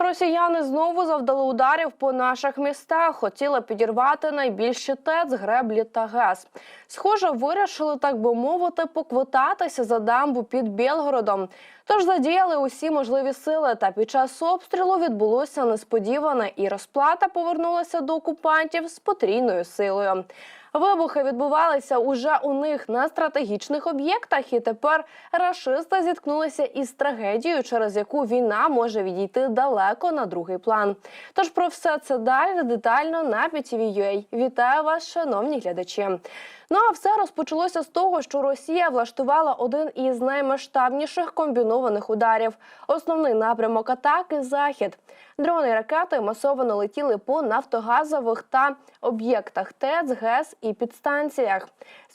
Росіяни знову завдали ударів по наших містах. Хотіли підірвати найбільші ТЕЦ, греблі та ГЕС. Схоже, вирішили, так би мовити, поквитатися за дамбу під Білгородом. Тож задіяли усі можливі сили. Та під час обстрілу відбулося несподіване, і розплата повернулася до окупантів з потрійною силою. Вибухи відбувалися уже у них на стратегічних об'єктах, і тепер рашисти зіткнулися із трагедією, через яку війна може відійти далеко на другий план. Тож про все це далі детально на PTV.ua. Вітаю вас, шановні глядачі. Ну а все розпочалося з того, що Росія влаштувала один із наймасштабніших комбінованих ударів. Основний напрямок атаки захід. Дрони і ракети масово летіли по нафтогазових та об'єктах ТЕЦ, ГЕС і підстанціях.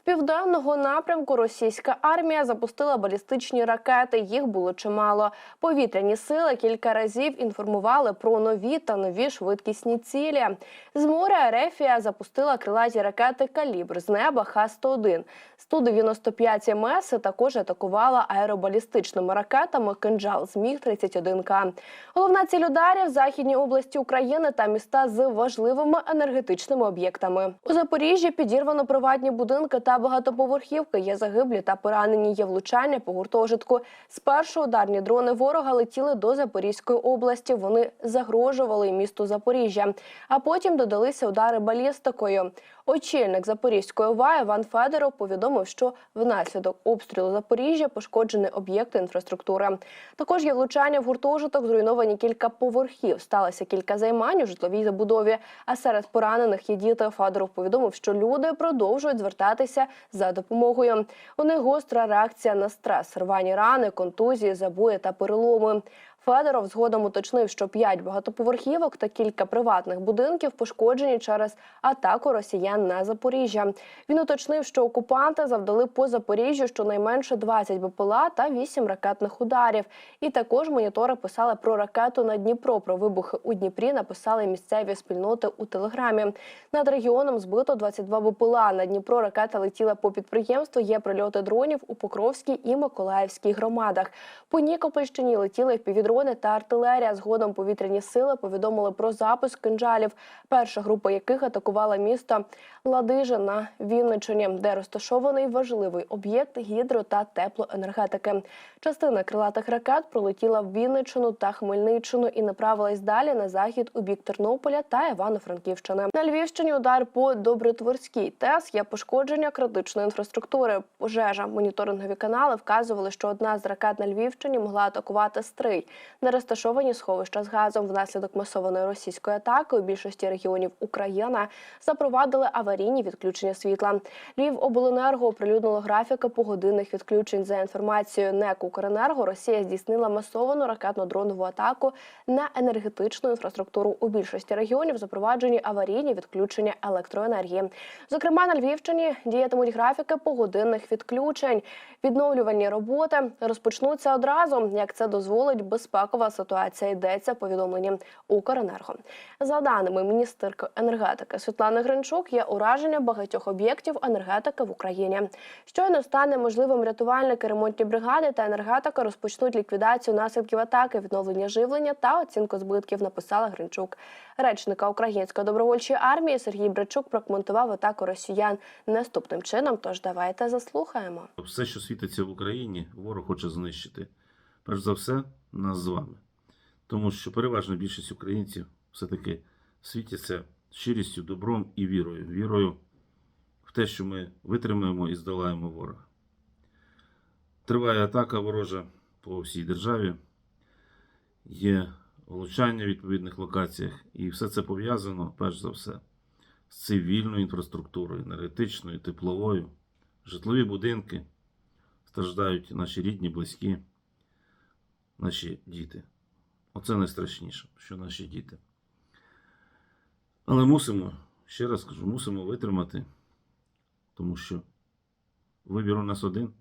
Південного напрямку російська армія запустила балістичні ракети. Їх було чимало. Повітряні сили кілька разів інформували про нові та нові швидкісні цілі. З моря Ерефія запустила крилаті ракети Калібр з неба Х-101. 195 МС також атакувала аеробалістичними ракетами кинджал з міг 31 к Головна ціль ударів західні області України та міста з важливими енергетичними об'єктами. У Запоріжжі підірвано приватні будинки та багатоповерхівки. Є загиблі та поранені. Є влучання по гуртожитку. Спершу ударні дрони ворога летіли до Запорізької області. Вони загрожували місту Запоріжжя, а потім додалися удари балістикою. Очільник Запорізької ОВА Іван Федоров повідомив, що внаслідок обстрілу Запоріжжя пошкоджені об'єкти інфраструктури. Також є влучання в гуртожиток, зруйновані кілька поверхів. Сталося кілька займань у житловій забудові. А серед поранених є діти. Федоров повідомив, що люди продовжують звертатися за допомогою. У них гостра реакція на стрес, рвані рани, контузії, забої та переломи. Федоров згодом уточнив, що п'ять багатоповерхівок та кілька приватних будинків пошкоджені через атаку росіян на Запоріжжя. Він уточнив, що окупанти завдали по Запоріжжю щонайменше 20 БПЛА та 8 ракетних ударів. І також монітори писали про ракету на Дніпро. Про вибухи у Дніпрі написали місцеві спільноти у телеграмі. Над регіоном збито 22 БПЛА. На Дніпро ракета летіла по підприємству. Є прильоти дронів у Покровській і Миколаївській громадах. По Нікопольщині летіли впівдрони та артилерія. Згодом повітряні сили повідомили про запуск кинджалів, перша група яких атакувала місто Ладижа на Вінниччині, де розташований важливий об'єкт гідро та теплоенергетики. Частина крилатих ракет пролетіла в Вінниччину та Хмельниччину і направилась далі на захід у бік Тернополя та Івано-Франківщини. На Львівщині удар по Добротворській ТЕС є пошкодження критичної інфраструктури. Пожежа моніторингові канали вказували, що одна з ракет на Львівщині могла атакувати стрий. Не розташовані сховища з газом внаслідок масованої російської атаки у більшості регіонів України запровадили аварійні відключення світла. Львівобленерго оприлюднило графіки погодинних відключень за інформацією НЕК «Укренерго». Росія здійснила масовану ракетно-дронову атаку на енергетичну інфраструктуру у більшості регіонів. Запроваджені аварійні відключення електроенергії. Зокрема, на Львівщині діятимуть графіки погодинних відключень. Відновлювальні роботи розпочнуться одразу, як це дозволить безпекова ситуація. Йдеться в повідомленні Укренерго. За даними міністерки енергетики Світлани Гринчук, є ураження багатьох об'єктів енергетики в Україні. Щойно стане можливим рятувальники, ремонтні бригади та енергетика розпочнуть ліквідацію наслідків атаки, відновлення живлення та оцінку збитків. Написала Гринчук. Речника Української добровольчої армії Сергій Брачук прокоментував атаку росіян наступним чином. Тож давайте заслухаємо. Все, що світиться в Україні, ворог хоче знищити. Перш за все, нас з вами. Тому що переважна більшість українців все-таки світяться щирістю, добром і вірою. Вірою в те, що ми витримаємо і здолаємо ворога. Триває атака ворожа по всій державі. Є влучання в відповідних локаціях, і все це пов'язано, перш за все, з цивільною інфраструктурою, енергетичною, тепловою, житлові будинки страждають наші рідні, близькі, наші діти. Оце найстрашніше, що наші діти. Але мусимо, ще раз кажу, мусимо витримати, тому що вибір у нас один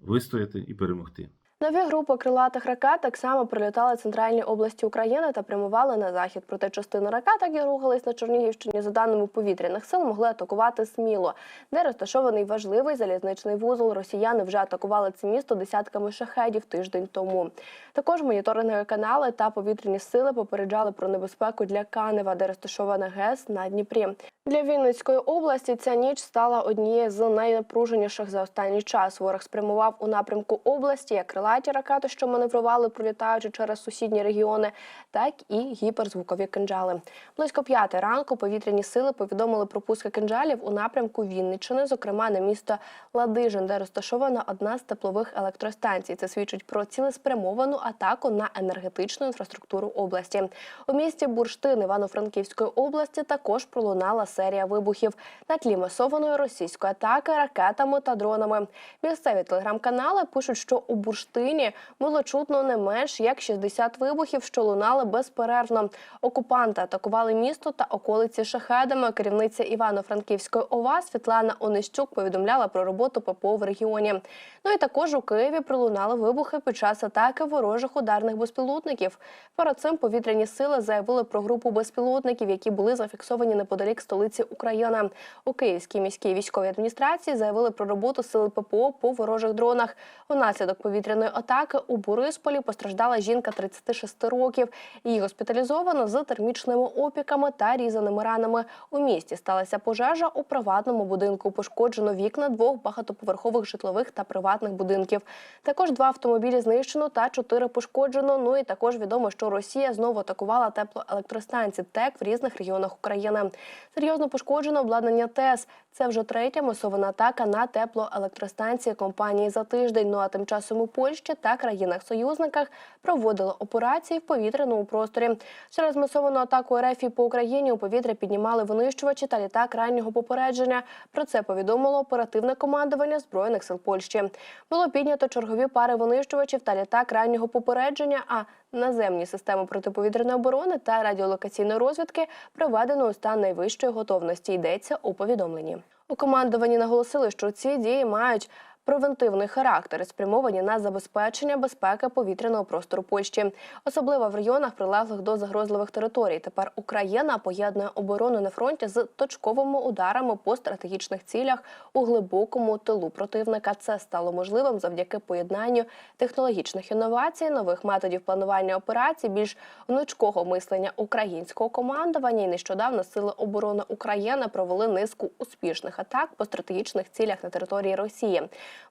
вистояти і перемогти. Нові групи крилатих ракет так само прилітали в центральній області України та прямували на захід. Проте частина ракет, які рухались на Чернігівщині, за даними повітряних сил, могли атакувати сміло, де розташований важливий залізничний вузол. Росіяни вже атакували це місто десятками шахедів тиждень тому. Також моніторингові канали та повітряні сили попереджали про небезпеку для Канева, де розташована ГЕС на Дніпрі. Для Вінницької області ця ніч стала однією з найнапруженіших за останній час. Ворог спрямував у напрямку області як крилаті ракети, що маневрували, пролітаючи через сусідні регіони, так і гіперзвукові кинджали. Близько п'яти ранку повітряні сили повідомили про пуски кинджалів у напрямку Вінниччини, зокрема на місто Ладижин, де розташована одна з теплових електростанцій. Це свідчить про цілеспрямовану атаку на енергетичну інфраструктуру області. У місті Бурштин Івано-Франківської області також пролунала серія вибухів на тлі масованої російської атаки ракетами та дронами. Місцеві телеграм-канали пишуть, що у Бурштині було чутно не менш як 60 вибухів, що лунали безперервно. Окупанти атакували місто та околиці шахедами. Керівниця Івано-Франківської ОВА Світлана Онищук повідомляла про роботу ППО в регіоні. Ну і також у Києві пролунали вибухи під час атаки ворожих ударних безпілотників. Перед цим повітряні сили заявили про групу безпілотників, які були зафіксовані неподалік столиці України. У Київській міській військовій адміністрації заявили про роботу сили ППО по ворожих дронах. Унаслідок повітряної атаки у Борисполі постраждала жінка 36 років. Її госпіталізовано з термічними опіками та різаними ранами. У місті сталася пожежа у приватному будинку. Пошкоджено вікна двох багатоповерхових житлових та приватних будинків. Також два автомобілі знищено та чотири пошкоджено. Ну і також відомо, що Росія знову атакувала теплоелектростанції ТЕК в різних регіонах України. Серйозно пошкоджено обладнання ТЕС. Це вже третя масована атака на теплоелектростанції компанії за тиждень. Ну а тим часом у Польщі та країнах-союзниках проводили операції в повітряному просторі. Через масовану атаку РФ по Україні у повітря піднімали винищувачі та літак раннього попередження. Про це повідомило оперативне командування збройних сил Польщі. Було піднято чергові пари винищувачів та літак раннього попередження. А наземні системи протиповітряної оборони та радіолокаційної розвідки приведено у стан найвищої готовності. Йдеться у повідомленні. У командуванні наголосили, що ці дії мають превентивний характер, спрямовані на забезпечення безпеки повітряного простору Польщі, особливо в регіонах, прилеглих до загрозливих територій. Тепер Україна поєднує оборону на фронті з точковими ударами по стратегічних цілях у глибокому тилу противника. Це стало можливим завдяки поєднанню технологічних інновацій, нових методів планування операцій, більш гнучкого мислення українського командування. І нещодавно сили оборони України провели низку успішних атак по стратегічних цілях на території Росії.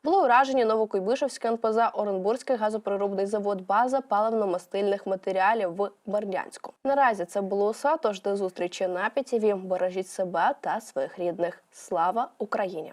Були уражені Новокуйбишевське НПЗ, Оренбурзький газопереробний завод, база паливно-мастильних матеріалів в Бердянську. Наразі це було все. Тож до зустрічі на ПІТІВІ. Бережіть себе та своїх рідних. Слава Україні!